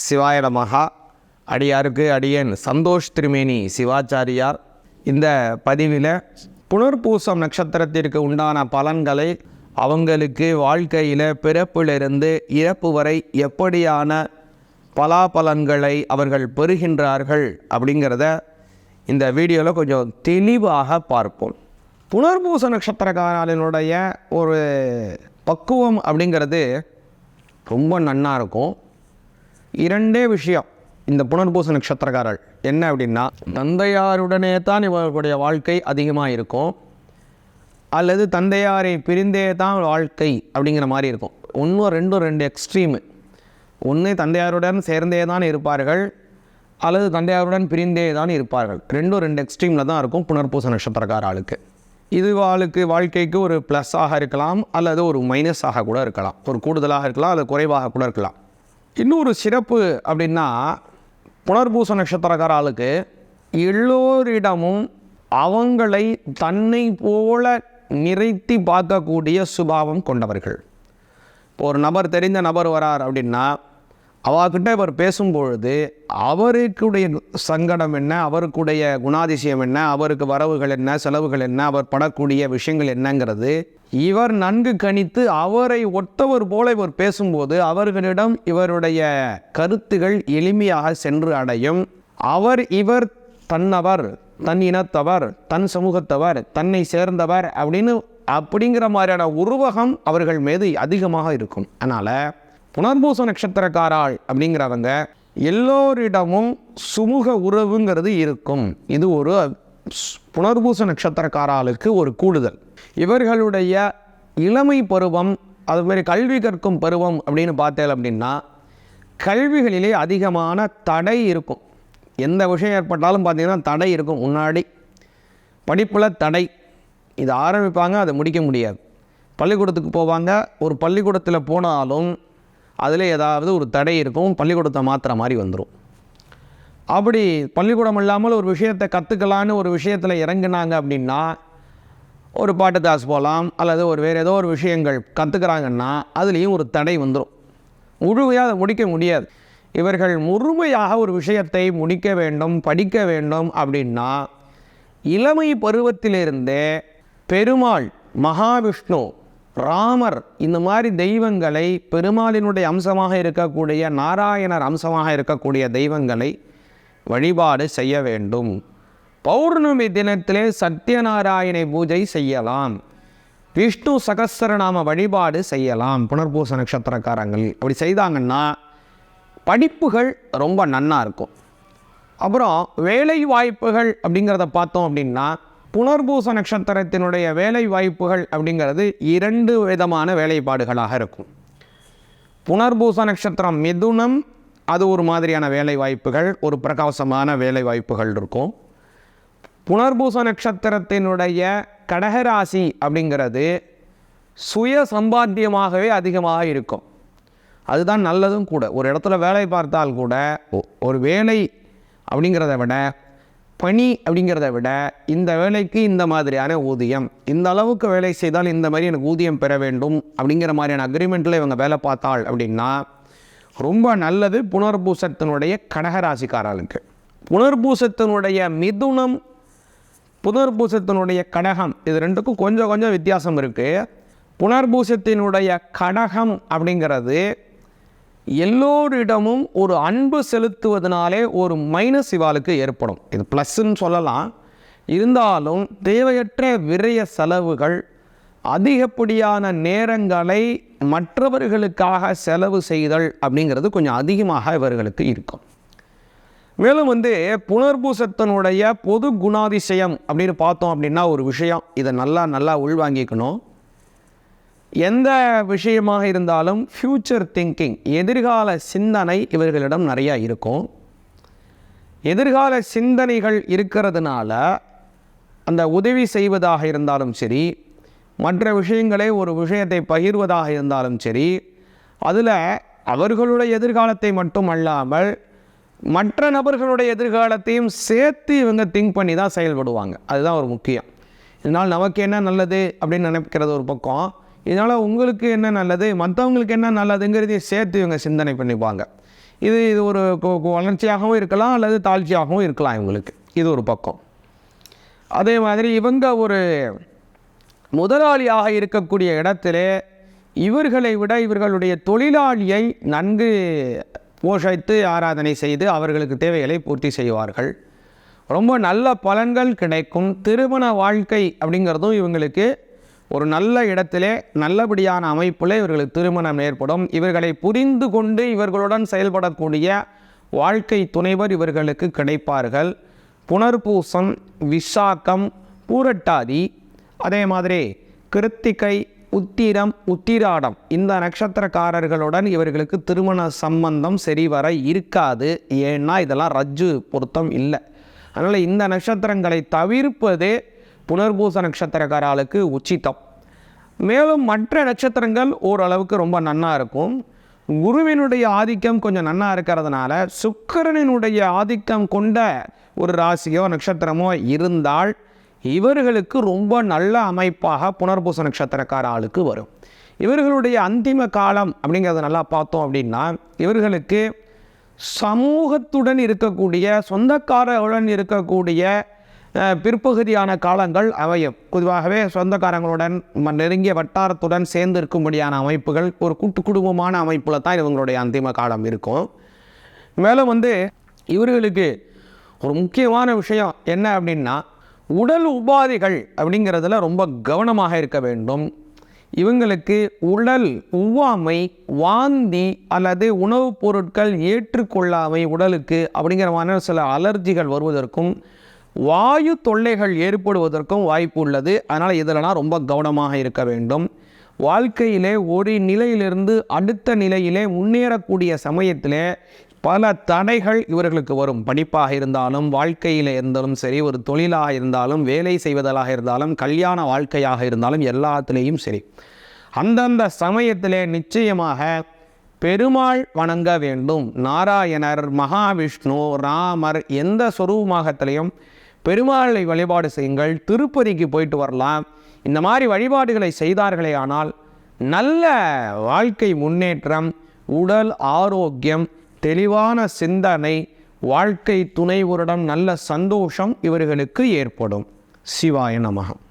சிவாய மகா அடியாருக்கு அடியன் சந்தோஷ் திருமேனி சிவாச்சாரியார். இந்த பதிவில் புனர்பூசம் நட்சத்திரத்திற்கு உண்டான பலன்களை அவங்களுக்கு வாழ்க்கையில் பிறப்பிலிருந்து இறப்பு வரை எப்படியான பலாபலன்களை அவர்கள் பெறுகின்றார்கள் அப்படிங்கிறத இந்த வீடியோவில் கொஞ்சம் தெளிவாக பார்ப்போம். புனர்பூச நட்சத்திரக்காரனுடைய ஒரு பக்குவம் அப்படிங்கிறது ரொம்ப நன்னாக இருக்கும். இரண்டே விஷயம். இந்த புனர்பூச நட்சத்திரக்காரர். என்ன அப்படின்னா தந்தையாருடனே தான் இவர்களுடைய வாழ்க்கை அதிகமாக இருக்கும் அல்லது தந்தையாரை பிரிந்தே தான் வாழ்க்கை அப்படிங்கிற மாதிரி இருக்கும். ஒன்றும் ரெண்டும் ரெண்டு எக்ஸ்ட்ரீமு ஒன்று தந்தையாருடன் சேர்ந்தே தான் இருப்பார்கள். அல்லது தந்தையாருடன் பிரிந்தே தான் இருப்பார்கள். ரெண்டும் ரெண்டு எக்ஸ்ட்ரீமில் தான் இருக்கும் புனர்பூச நட்சத்திரக்கார ஆளுக்கு. இது ஆளுக்கு வாழ்க்கைக்கு ஒரு ப்ளஸ்ஸாக இருக்கலாம். அல்லது ஒரு மைனஸாக கூட இருக்கலாம். ஒரு கூடுதலாக இருக்கலாம். அல்லது குறைவாக கூட இருக்கலாம். இன்னொரு சிறப்பு அப்படின்னா புனர்பூச நட்சத்திரக்கார ஆளுக்கு எல்லோரிடமும் அவங்களை தன்னை போல நிறைத்தி பார்க்கக்கூடிய சுபாவம் கொண்டவர்கள். இப்போ ஒரு நபர் தெரிந்த நபர் வரார் அப்படின்னா அவர்கிட்ட இவர் பேசும்பொழுது அவருக்குடைய சங்கடம் என்ன அவருக்குடைய குணாதிசயம் என்ன அவருக்கு வரவுகள் என்ன செலவுகள் என்ன அவர் படக்கூடிய விஷயங்கள் என்னங்கிறது இவர் நன்கு கணித்து அவரை ஒத்தவர் போல இவர் பேசும்போது அவர்களிடம் இவருடைய கருத்துகள் எளிமையாக சென்று அடையும். அவர் இவர் தன்னவர் தன் இனத்தவர் தன் சமூகத்தவர் தன்னை சேர்ந்தவர் அப்படின்னு அப்படிங்கிற மாதிரியான உருவகம் அவர்கள் மீது அதிகமாக இருக்கும். அதனால் புனர்பூச நட்சத்திரக்காராள் அப்படிங்கிறவங்க எல்லோரிடமும் சுமூக உறவுங்கிறது இருக்கும். இது ஒரு புனர்பூச நட்சத்திரக்காராளுக்கு ஒரு கூடுதல். இவர்களுடைய இளமை பருவம் அது மாதிரி கல்வி கற்கும் பருவம் அப்படின்னு பார்த்தேன் அப்படின்னா கல்விகளிலே அதிகமான தடை இருக்கும். எந்த விஷயம் ஏற்பட்டாலும் பார்த்தீங்கன்னா தடை இருக்கும். முன்னாடி படிப்பில் தடை. இது ஆரம்பிப்பாங்க அதை முடிக்க முடியாது. பள்ளிக்கூடத்துக்கு போவாங்க ஒரு பள்ளிக்கூடத்தில் போனாலும் அதில் ஏதாவது ஒரு தடை இருக்கும் பள்ளிக்கூடத்தை மாற்றுற மாதிரி வந்துடும் அப்படி பள்ளிக்கூடம் இல்லாமல் ஒரு விஷயத்தை கற்றுக்கலான்னு ஒரு விஷயத்தில் இறங்குனாங்க அப்படின்னா ஒரு பாட்டு தாஸ் போகலாம் அல்லது ஒரு வேறு ஏதோ ஒரு விஷயங்கள் கற்றுக்கிறாங்கன்னா அதுலேயும் ஒரு தடை வந்துடும் முழுமையாக அதை முடிக்க முடியாது. இவர்கள் முழுமையாக ஒரு விஷயத்தை முடிக்க வேண்டும் படிக்க வேண்டும் அப்படின்னா இளமை பருவத்திலிருந்தே பெருமாள் மகாவிஷ்ணு ராமர் இந்த மாதிரி தெய்வங்களை பெருமாளினுடைய அம்சமாக இருக்கக்கூடிய நாராயணர் அம்சமாக இருக்கக்கூடிய தெய்வங்களை வழிபாடு செய்ய வேண்டும். பௌர்ணமி தினத்திலே சத்யநாராயணை பூஜை செய்யலாம். விஷ்ணு சகசரநாம வழிபாடு செய்யலாம். புனர்பூச நட்சத்திரக்காரங்கள் அப்படி செய்தாங்கன்னா படிப்புகள் ரொம்ப நன்னா இருக்கும். அப்புறம் வேலை வாய்ப்புகள் அப்படிங்கிறத பார்த்தோம் அப்படின்னா புனர்பூச நட்சத்திரத்தினுடைய வேலை வாய்ப்புகள் அப்படிங்கிறது இரண்டு விதமான வேலைப்பாடுகளாக இருக்கும். புனர்பூச நட்சத்திரம் மிதுனம் அது ஒரு மாதிரியான வேலை வாய்ப்புகள் ஒரு பிரகாசமான வேலை வாய்ப்புகள் இருக்கும். புனர்பூச நட்சத்திரத்தினுடைய கடகராசி அப்படிங்கிறது சுய சம்பாத்தியமாகவே அதிகமாக இருக்கும். அதுதான் நல்லதும் கூட. ஒரு இடத்துல வேலை பார்த்தால் கூட ஒரு வேலை அப்படிங்கிறத விட பணி அப்படிங்கிறத விட இந்த வேலைக்கு இந்த மாதிரியான ஊதியம் இந்த அளவுக்கு வேலை செய்தால் இந்த மாதிரி எனக்கு ஊதியம் பெற வேண்டும் அப்படிங்கிற மாதிரியான அக்ரிமெண்ட்டில் இவங்க வேலை பார்த்தாள் அப்படின்னா ரொம்ப நல்லது புனர்பூசத்தினுடைய கடகராசிக்காரர்களுக்கு. புனர்பூசத்தினுடைய மிதுனம் புனர்பூசத்தினுடைய கடகம் இது ரெண்டுக்கும் கொஞ்சம் கொஞ்சம் வித்தியாசம் இருக்குது புனர்பூசத்தினுடைய கடகம் அப்படிங்கிறது எல்லோரிடமும் ஒரு அன்பு செலுத்துவதனாலே ஒரு மைனஸ் இவாளுக்கு ஏற்படும். இது ப்ளஸ்ன்னு சொல்லலாம். இருந்தாலும் தேவையற்ற விரய செலவுகள் அதிகப்படியான நேரங்களை மற்றவர்களுக்காக செலவு செய்தல் அப்படிங்கிறது கொஞ்சம் அதிகமாக இவர்களுக்கு இருக்கும். மேலும் வந்து புனர்பூசத்தனுடைய பொது குணாதிசயம் அப்படின்னு பார்த்தோம் அப்படின்னா ஒரு விஷயம். இதை நல்லா நல்லா உள்வாங்கிக்கணும். எந்த விஷயமாக இருந்தாலும் ஃப்யூச்சர் திங்கிங் எதிர்கால சிந்தனை இவர்களிடம் நிறையா இருக்கும். எதிர்கால சிந்தனைகள் இருக்கிறதுனால அந்த உதவி செய்வதாக இருந்தாலும் சரி மற்ற விஷயங்களை ஒரு விஷயத்தை பகிர்வதாக இருந்தாலும் சரி அதில் அவர்களுடைய எதிர்காலத்தை மட்டும் அல்லாமல் மற்ற நபர்களுடைய எதிர்காலத்தையும் சேர்த்து இவங்க திங்க் பண்ணி தான் செயல்படுவாங்க. அதுதான் ஒரு முக்கியம். இதனால் நமக்கு என்ன நல்லது அப்படின்னு நினைக்கிறது ஒரு பக்கம். இதனால் உங்களுக்கு என்ன நல்லது மற்றவங்களுக்கு என்ன நல்லதுங்கிறதையும் சேர்த்து இவங்க சிந்தனை பண்ணிப்பாங்க. இது இது ஒரு வளர்ச்சியாகவும் இருக்கலாம் அல்லது தாழ்ச்சியாகவும் இருக்கலாம் இவங்களுக்கு. இது ஒரு பக்கம். அதே மாதிரி இவங்க ஒரு முதலாளியாக இருக்கக்கூடிய இடத்திலே இவர்களை விட இவர்களுடைய தொழிலாளியை நன்கு போஷித்து ஆராதனை செய்து அவர்களுக்கு தேவைகளை பூர்த்தி செய்வார்கள். ரொம்ப நல்ல பலன்கள் கிடைக்கும். திருமண வாழ்க்கை அப்படிங்கிறதும் இவங்களுக்கு ஒரு நல்ல இடத்திலே நல்லபடியான அமைப்பில் இவர்களுக்கு திருமணம் ஏற்படும். இவர்களை புரிந்து கொண்டு இவர்களுடன் செயல்படக்கூடிய வாழ்க்கை துணைவர் இவர்களுக்கு கிடைப்பார்கள். புனர்பூசம் விசாக்கம் பூரட்டாதி அதே மாதிரி கிருத்திகை உத்திரம் உத்திராடம் இந்த நட்சத்திரக்காரர்களுடன் இவர்களுக்கு திருமண சம்பந்தம் சரிவர இருக்காது. ஏன்னா இதெல்லாம் ரஜ்ஜு பொருத்தம் இல்லை. அதனால் இந்த நட்சத்திரங்களை தவிர்ப்பதே புனர்பூச நட்சத்திரக்காராளுக்கு உச்சித்தம் மேலும் மற்ற நட்சத்திரங்கள் ஓரளவுக்கு ரொம்ப நன்னாக இருக்கும். குருவினுடைய ஆதிக்கம் கொஞ்சம் நன்னாக இருக்கிறதுனால சுக்கரனினுடைய ஆதிக்கம் கொண்ட ஒரு ராசியோ நட்சத்திரமோ இருந்தால் இவர்களுக்கு ரொம்ப நல்ல அமைப்பாக புனர்பூச நட்சத்திரக்கார ஆளுக்கு வரும். இவர்களுடைய அந்திம காலம் அப்படிங்கிறத நல்லா பார்த்தோம் அப்படின்னா இவர்களுக்கு சமூகத்துடன் இருக்கக்கூடிய சொந்தக்காரர்களுடன் இருக்கக்கூடிய பிற்பகுதியான காலங்கள் அமையும். பொதுவாகவே சொந்தக்காரங்களுடன் நெருங்கிய வட்டாரத்துடன் சேர்ந்து இருக்கும்படியான அமைப்புகள் ஒரு கூட்டு குடும்பமான அமைப்பில் தான் இவங்களுடைய அந்திம காலம் இருக்கும். மேலும் வந்து இவர்களுக்கு ஒரு முக்கியமான விஷயம் என்ன அப்படின்னா உடல் உபாதைகள் அப்படிங்கிறதுல ரொம்ப கவனமாக இருக்க வேண்டும். இவங்களுக்கு உடல் உவாமை வாந்தி அல்லது உணவுப் பொருட்கள் ஏற்றுக்கொள்ளாமை உடலுக்கு அப்படிங்கிற மாதிரி சில அலர்ஜிகள் வருவதற்கும் வாயு தொல்லைகள் ஏற்படுவதற்கும் வாய்ப்பு உள்ளது. அதனால் இதிலலாம் ரொம்ப கவனமாக இருக்க வேண்டும். வாழ்க்கையிலே ஒரு நிலையிலிருந்து அடுத்த நிலையிலே முன்னேறக்கூடிய சமயத்திலே பல தடைகள் இவர்களுக்கு வரும். படிப்பாக இருந்தாலும் வாழ்க்கையில் இருந்தாலும் சரி ஒரு தொழிலாக இருந்தாலும் வேலை செய்வதாக இருந்தாலும் கல்யாண வாழ்க்கையாக இருந்தாலும் எல்லாத்துலேயும் சரி. அந்தந்த சமயத்திலே நிச்சயமாக பெருமாள் வணங்க வேண்டும். நாராயணர் மகாவிஷ்ணு ராமர் எந்த சொரூபமாகத்திலையும் பெருமாளை வழிபாடு செய்யுங்கள் திருப்பதிக்கு போயிட்டு வரலாம். இந்த மாதிரி வழிபாடுகளை செய்தார்களே ஆனால் நல்ல வாழ்க்கை முன்னேற்றம் உடல் ஆரோக்கியம் தெளிவான சிந்தனை வாழ்க்கை துணைவருடன் நல்ல சந்தோஷம் இவர்களுக்கு ஏற்படும். சிவாய நமகம்